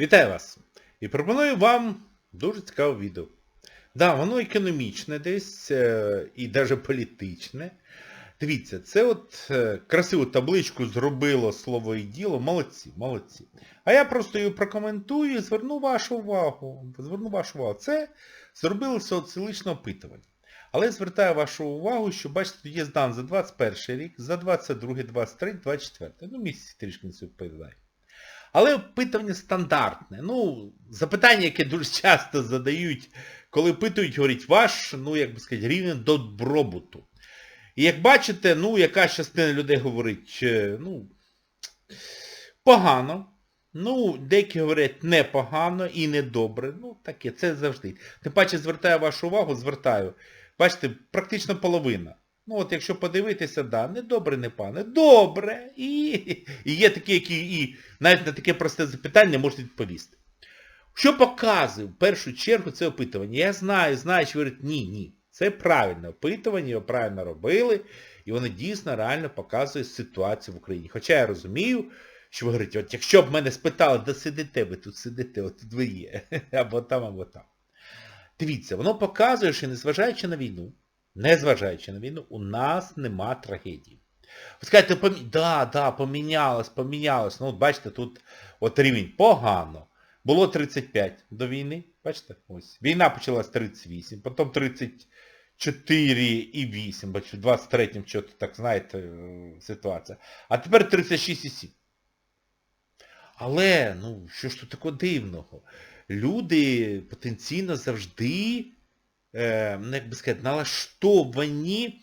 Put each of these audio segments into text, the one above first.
Вітаю вас! І пропоную вам дуже цікаве відео. Да, воно економічне десь е, і навіть політичне. Дивіться, це от е, красиву табличку зробило слово і діло. Молодці, молодці. А я просто її прокоментую і зверну вашу увагу. Зверну вашу увагу. Це зробили соціологічне опитування. Але звертаю вашу увагу, що бачите, є здан за 21 рік, за 22, 23, 24. Ну, місяці трішки не відповідає. Але опитування стандартне. Ну, запитання, яке дуже часто задають, коли питають, говорять, ваш, ну, як би сказати, рівень добробуту. І як бачите, ну, яка частина людей говорить, е, ну, погано. Ну, деякі говорять непогано і недобре. Ну, таке, це завжди. Тим паче звертаю вашу увагу, звертаю. Бачите, практично половина. Ну от якщо подивитися, да, не добре, не пане. Добре. І, і є такі, які і навіть на таке просте запитання можуть відповісти. Що показує в першу чергу це опитування? Я знаю, знаю, що говорять, ні, ні. Це правильне опитування, його правильно робили, і воно дійсно реально показує ситуацію в Україні. Хоча я розумію, що ви говорите, от якщо б мене спитали, де сидите, ви тут сидите, от тут ви є, або там, або там. Дивіться, воно показує, що незважаючи на війну, незважаючи на війну, у нас нема трагедії. Ви скажете, помі... да, да, помінялось, помінялось. Ну, от бачите, тут от рівень погано. Було 35 до війни, бачите, ось. Війна почалась 38, потім 34 і 8, бачите, в 23-му що так, знаєте, е, ситуація. А тепер 36,7. Але, ну, що ж тут такого дивного? Люди потенційно завжди, як би сказати, налаштовані,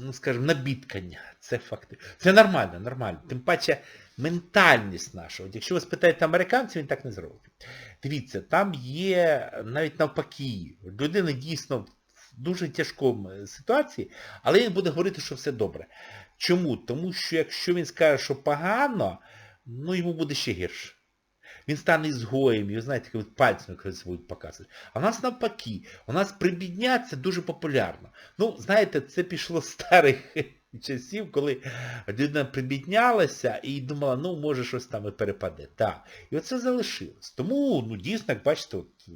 ну, скажімо, на бідкання. Це факти. Це нормально, нормально. Тим паче ментальність наша. От якщо ви спитаєте американців, він так не зробить. Дивіться, там є навіть навпаки, людина дійсно в дуже тяжкому ситуації, але він буде говорити, що все добре. Чому? Тому що якщо він скаже, що погано, ну йому буде ще гірше. Він стане ізгоєм, його, знаєте, як пальцем якраз будуть показувати. А у нас навпаки, у нас прибідняться дуже популярно. Ну, знаєте, це пішло з старих часів, коли людина прибіднялася і думала, ну, може щось там і перепаде. Так. І оце залишилось. Тому, ну, дійсно, як бачите, от,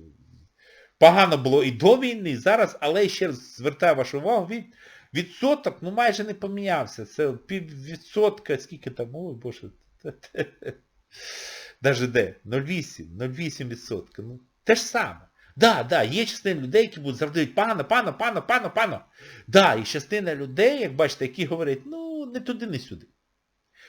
погано було і до війни, і зараз, але ще раз звертаю вашу увагу, від, відсоток, ну, майже не помінявся. Це піввідсотка, скільки там, ой, боже, Даже де? 0,8, 0,8%. Ну, те ж саме. Да, да, є частина людей, які будуть завжди пана, пана, пана, пана, пана. Да, і частина людей, як бачите, які говорять, ну, не туди, не сюди.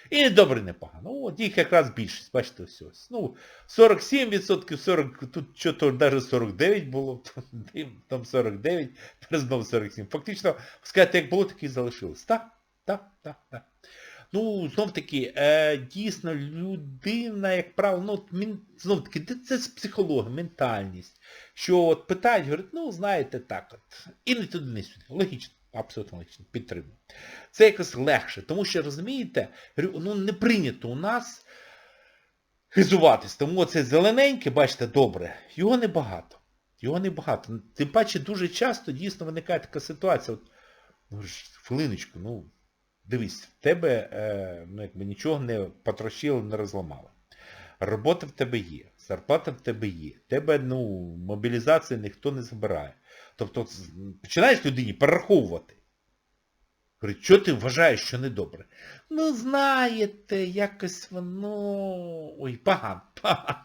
І не добре, не погано. От їх якраз більшість, бачите, ось ось. Ну, 47%, 40, тут що-то навіть 49 було, там 49, тепер знову 47. Фактично, сказати, як було, так і залишилось. Так, так, так, так. Ну, знов-таки, е, дійсно, людина, як правило, ну, мін, знов-таки, це з психологія, ментальність. Що от питають, говорять, ну, знаєте, так от. І не туди, не сюди. Логічно, абсолютно логічно, підтримую. Це якось легше, тому що, розумієте, ну, не прийнято у нас хизуватись. Тому оце зелененьке, бачите, добре, його небагато. Його небагато. Тим паче дуже часто дійсно виникає така ситуація. От, ну, хвилиночку, ну, Дивись, тебе е, ну, якби нічого не потрощило, не розламало. Робота в тебе є, зарплата в тебе є. Тебе ну, мобілізації ніхто не забирає. Тобто починаєш людині перераховувати. Говорить, що ти вважаєш, що недобре? Ну, знаєте, якось воно... Ой, погано, погано.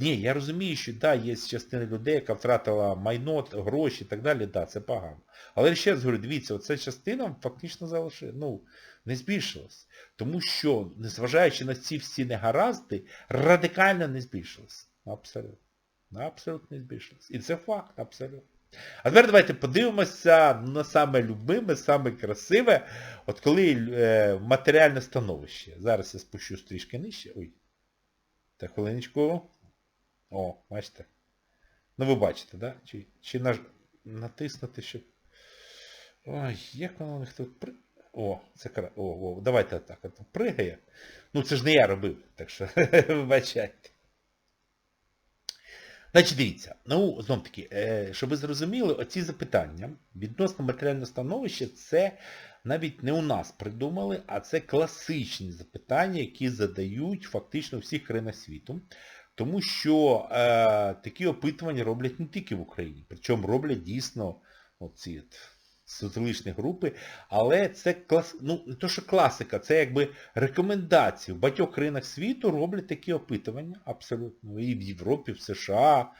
Ні, я розумію, що да, є частина людей, яка втратила майно, гроші і так далі, да, це погано. Але ще раз говорю, дивіться, оця частина фактично залишила, ну, не збільшилась. Тому що, незважаючи на ці всі негаразди, радикально не збільшилась. Абсолютно. Абсолютно не збільшилась. І це факт, абсолютно. А тепер давайте подивимося на саме любиме, саме красиве, от коли е, матеріальне становище. Зараз я спущу трішки нижче. Ой. Так, хвилиночку. О, бачите? Ну ви бачите, да? Чи чи наж... натиснути, щоб... Ой, як воно у них тут при... О, це кра... О, о, давайте так. От пригає. Ну це ж не я робив, так що вибачайте. Значить, дивіться, ну, знов таки, е, щоб ви зрозуміли, оці запитання відносно матеріального становища, це навіть не у нас придумали, а це класичні запитання, які задають фактично всіх країнах світу. Тому що е, такі опитування роблять не тільки в Україні, причому роблять дійсно оці от соціологічні групи, але це клас, ну, не то, що класика, це якби рекомендації. В багатьох країнах світу роблять такі опитування, абсолютно. І в Європі, в США,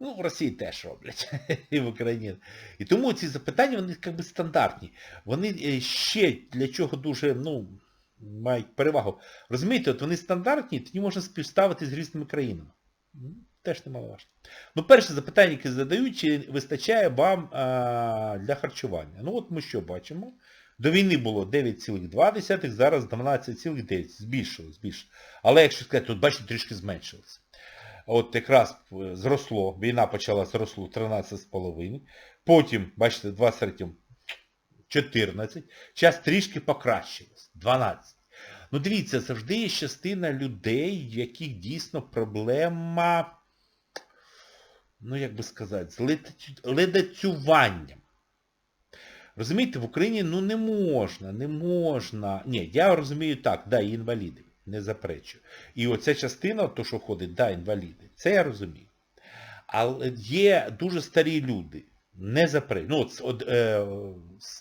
ну, в Росії теж роблять, і в Україні. І тому ці запитання, вони якби стандартні. Вони е, ще для чого дуже, ну, мають перевагу. Розумієте, от вони стандартні, тоді можна співставити з різними країнами. Теж немаловажно. Ну, перше запитання, яке задають, чи вистачає вам а, для харчування. Ну от ми що бачимо? До війни було 9,2, зараз 12,9. Збільшилось, збільшилось. Але якщо сказати, тут бачите, трішки зменшилось. От якраз е, зросло, війна почала зросло 13,5. Потім, бачите, 23 14. Зараз трішки покращилось. 12. Ну дивіться, завжди є частина людей, в яких дійсно проблема, ну як би сказати, з ледацюванням. Розумієте, в Україні ну не можна, не можна. Ні, я розумію так, да, і інваліди, не заперечую. І оця частина, то, що ходить, да, інваліди, це я розумію. Але є дуже старі люди, не заперечую. Ну, от, од, е,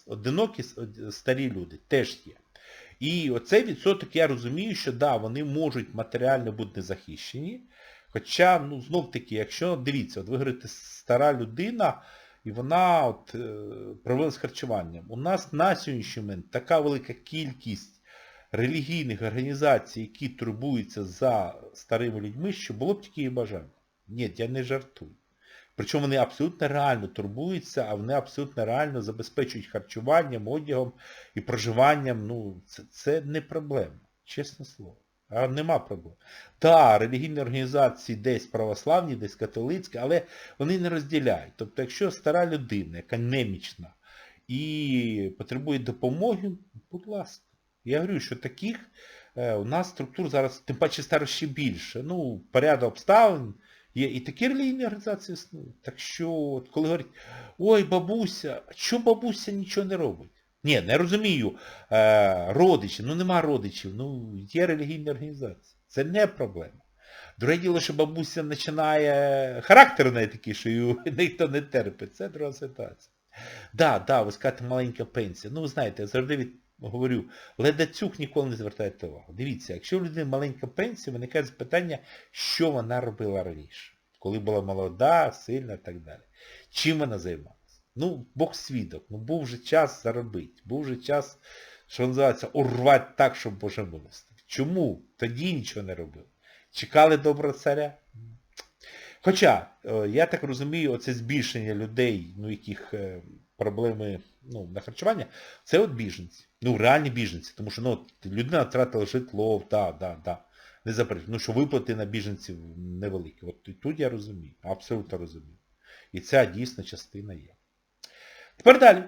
одинокі старі люди теж є. І оцей відсоток я розумію, що да, вони можуть матеріально бути незахищені. Хоча, ну, знов таки, якщо, дивіться, от ви говорите, стара людина, і вона от, е, провела з харчуванням. У нас на сьогоднішній момент така велика кількість релігійних організацій, які турбуються за старими людьми, що було б тільки і бажання. Ні, я не жартую. Причому вони абсолютно реально турбуються, а вони абсолютно реально забезпечують харчуванням, одягом і проживанням. Ну, це, це не проблема, чесне слово. А нема проблем. Так, релігійні організації десь православні, десь католицькі, але вони не розділяють. Тобто, якщо стара людина, яка немічна і потребує допомоги, будь ласка. Я говорю, що таких е, у нас структур зараз, тим паче стало ще більше. Ну, порядок обставин. Є і такі релігійні організації існують. Так що, от коли говорять, ой, бабуся, а чому бабуся нічого не робить? Ні, не розумію. Е, родичі, ну нема родичів, ну є релігійні організації. Це не проблема. Друге діло, що бабуся починає характер неї такий, що її ніхто не терпить. Це друга ситуація. Так, да, да, ви скажете маленька пенсія. Ну, ви знаєте, завжди від говорю, ледацюк ніколи не звертайте увагу. Дивіться, якщо в людини маленька пенсія, виникає запитання, що вона робила раніше. Коли була молода, сильна і так далі. Чим вона займалася? Ну, Бог свідок, ну був вже час заробити, був вже час, що називається, урвати так, щоб Боже милостив. Чому? Тоді нічого не робили. Чекали доброго царя? Хоча, е, я так розумію, оце збільшення людей, ну, яких е, проблеми ну, на харчування, це от біженці. Ну, реальні біженці. Тому що ну, людина втратила житло, так, так, так. Не заперечую. Ну, що виплати на біженців невеликі. От тут я розумію, абсолютно розумію. І ця дійсна частина є. Тепер далі.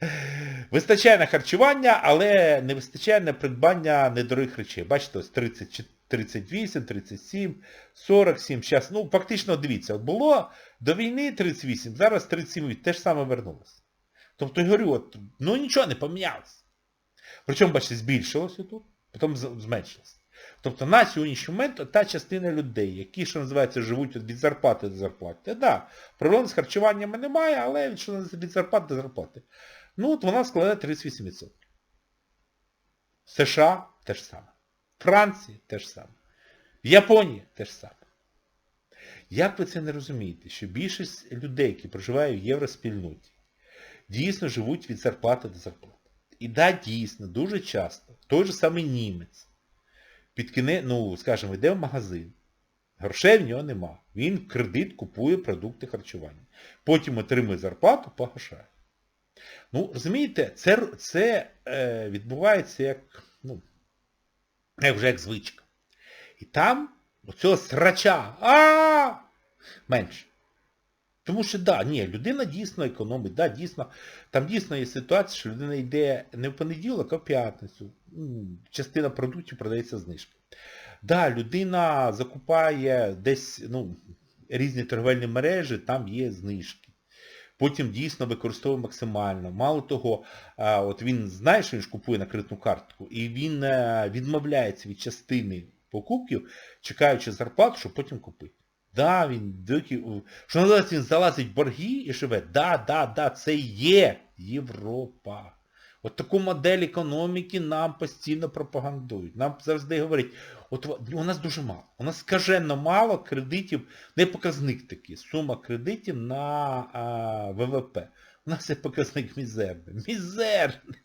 Вистачає на харчування, але не вистачає на придбання недорогих речей. Бачите, ось 30, 38, 37, 47. Зараз, ну, фактично, дивіться, от було до війни 38, зараз 37, те ж саме вернулося. Тобто, я говорю, от, ну нічого не помінялося. Причому, бачите, збільшилося тут, потім зменшилося. Тобто на сьогоднішній момент та частина людей, які, що називається, живуть від зарплати до зарплати. Так, да, проблем з харчуваннями немає, але що від зарплати до зарплати. Ну от вона складає 38%. США теж саме. Франції теж саме. В Японії теж саме. Як ви це не розумієте, що більшість людей, які проживають в євроспільноті, дійсно живуть від зарплати до зарплати. І да, дійсно, дуже часто, той же самий німець, під кіне, ну, скажімо, йде в магазин, грошей в нього нема. Він кредит купує продукти харчування. Потім отримує зарплату, погашає. Ну, розумієте, це це е, відбувається як, ну, вже як звичка. І там оцього срача, а менше. Тому що, да, ні, людина дійсно економить, да, дійсно, там дійсно є ситуація, що людина йде не в понеділок, а в п'ятницю. Частина продуктів продається знижки. Да, людина закупає десь, ну, різні торговельні мережі, там є знижки. Потім дійсно використовує максимально. Мало того, от він знає, що він ж купує на кредитну картку, і він е, відмовляється від частини покупків, чекаючи зарплату, щоб потім купити. Да, він дикий, що називається, він залазить борги і живе. Да, да, да, це є Європа. От таку модель економіки нам постійно пропагандують. Нам завжди говорять, от у нас дуже мало. У нас скажено мало кредитів, не показник такий, сума кредитів на а, ВВП. У нас є показник мізерний. Мізерний.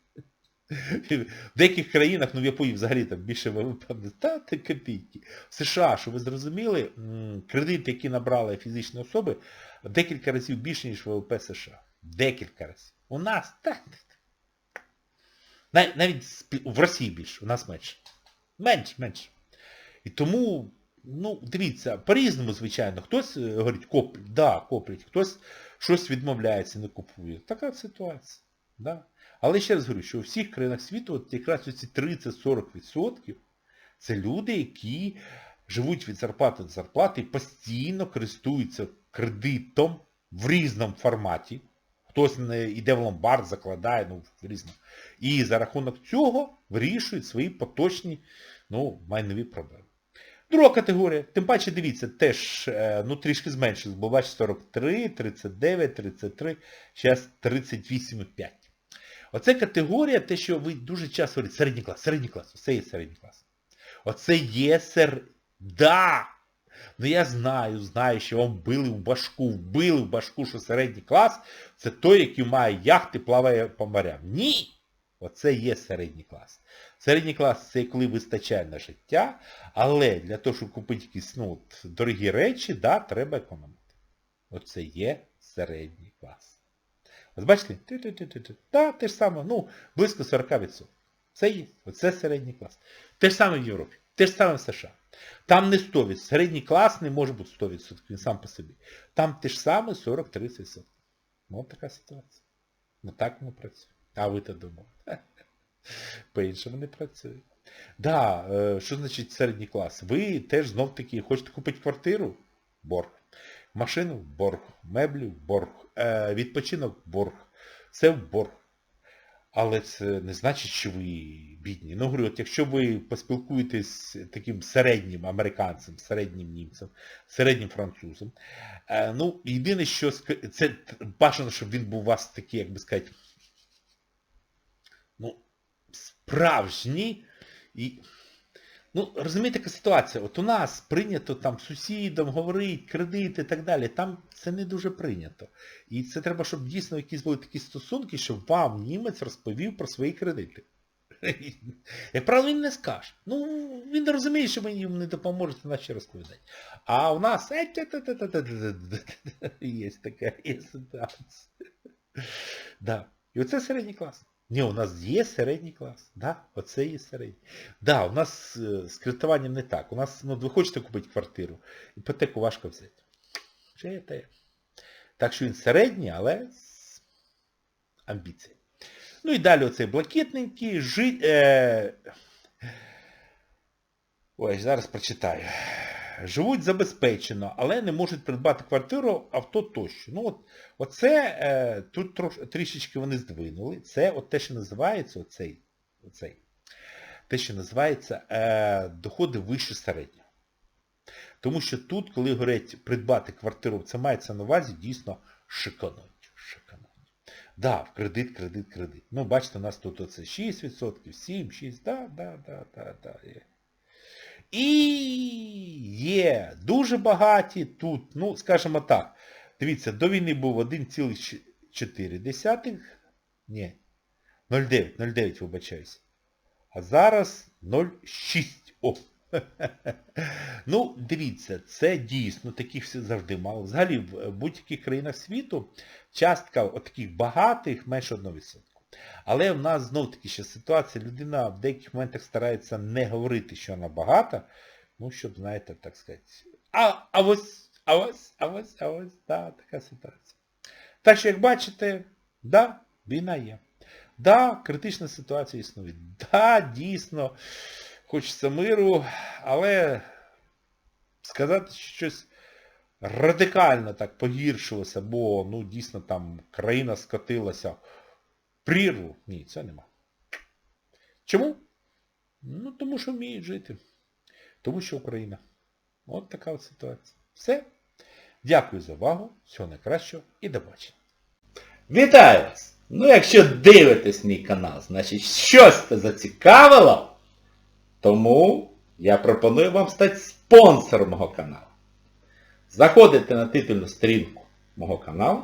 В деяких країнах, ну в Японії взагалі там більше ВВП, та ти копійки. В США, що ви зрозуміли, кредити, які набрали фізичні особи, декілька разів більше, ніж ВВП США. Декілька разів. У нас, так. Навіть в Росії більше, у нас менше. Менше, менше. І тому, ну, дивіться, по-різному, звичайно, хтось говорить, коплять, да, коплять, хтось щось відмовляється, не купує. Така ситуація. Да. Але ще раз говорю, що у всіх країнах світу от якраз ці 30-40% це люди, які живуть від зарплати до зарплати і постійно користуються кредитом в різному форматі. Хтось не йде в ломбард, закладає, ну, в різному. І за рахунок цього вирішують свої поточні, ну, майнові проблеми. Друга категорія, тим паче, дивіться, теж ну, трішки зменшилось, бо бачите 43, 39, 33, зараз 38,5. Оце категорія, те, що ви дуже часто говорите, середній клас, середній клас, оце є середній клас. Оце є сер... Да! Ну я знаю, знаю, що вам били в башку, вбили в башку, що середній клас це той, який має яхти, плаває по морям. Ні! Оце є середній клас. Середній клас це коли вистачає на життя, але для того, щоб купити якісь ну, дорогі речі, да, треба економити. Оце є середній клас. Бачите? Ти-ти-ти-ти. Да, те ж саме, ну, близько 40%. Це є. Оце середній клас. Те ж саме в Європі. Те ж саме в США. Там не 100%. Середній клас не може бути 100%, він сам по собі. Там те ж саме 40-30%. Ну, от така ситуація. Ну так воно працює. А ви то думали. По-іншому не працює. Да, е, що значить середній клас? Ви теж знов таки хочете купити квартиру? Борг. Машину борг, меблі борг, е, відпочинок борг. Це борг. Але це не значить, що ви бідні. Ну, говорю, от якщо ви поспілкуєтесь з таким середнім американцем, середнім німцем, середнім французом, е, ну, єдине, що це бажано, щоб він був у вас такий, як би сказати, ну, справжній і... Ну, розумієте, яка ситуація? От у нас прийнято там сусідам говорити, кредити і так далі. Там це не дуже прийнято. І це треба, щоб дійсно якісь були такі стосунки, щоб вам німець розповів про свої кредити. Як правило, він не скаже. Ну, він розуміє, що ви йому не допоможете, наче розповідати. А у нас є така ситуація. І оце середній клас. Ні, у нас є середній клас. Да, Оце є середній. Да, у нас з кредитуванням не так. У нас, ну, ви хочете купити квартиру, іпотеку важко взяти. Вже те. Так що він середній, але з амбіцією. Ну і далі оцей блакитненький, жи... Е... Ой, зараз прочитаю живуть забезпечено, але не можуть придбати квартиру, авто тощо. Ну от, Оце е, тут трош, трішечки вони здвинули. Це от те, що називається оцей, оцей, те, що називається е, доходи вище середнього. Тому що тут, коли говорять придбати квартиру, це мається на увазі дійсно шикануть. шикануть. Да, в кредит, кредит, кредит. Ну, бачите, у нас тут оце 6%, 7, 6, да, да, да, да, да. І є дуже багаті тут, ну, скажімо так, дивіться, до війни був 1,4. Ні. 0,9, 0,9, вибачаюся. А зараз 0,6. О! ну, дивіться, це дійсно, таких завжди мало. Взагалі в будь-яких країнах світу частка от таких багатих менше 1%. Але в нас знов таки ще ситуація, людина в деяких моментах старається не говорити, що вона багата, ну, щоб, знаєте, так сказати. А а ось, а ось, а ось, а ось, да, така ситуація. Так що, як бачите, да, війна є. Да, критична ситуація існує. Да, дійсно, хочеться миру, але сказати, що щось радикально так погіршилося, бо ну дійсно там країна скотилася прірву. Ні, це нема. Чому? Ну, тому що вміють жити. Тому що Україна. От така от ситуація. Все. Дякую за увагу. Всього найкращого і до бачення. Вітаю вас! Ну якщо дивитесь мій канал, значить щось це зацікавило. Тому я пропоную вам стати спонсором мого каналу. Заходите на титульну сторінку мого каналу,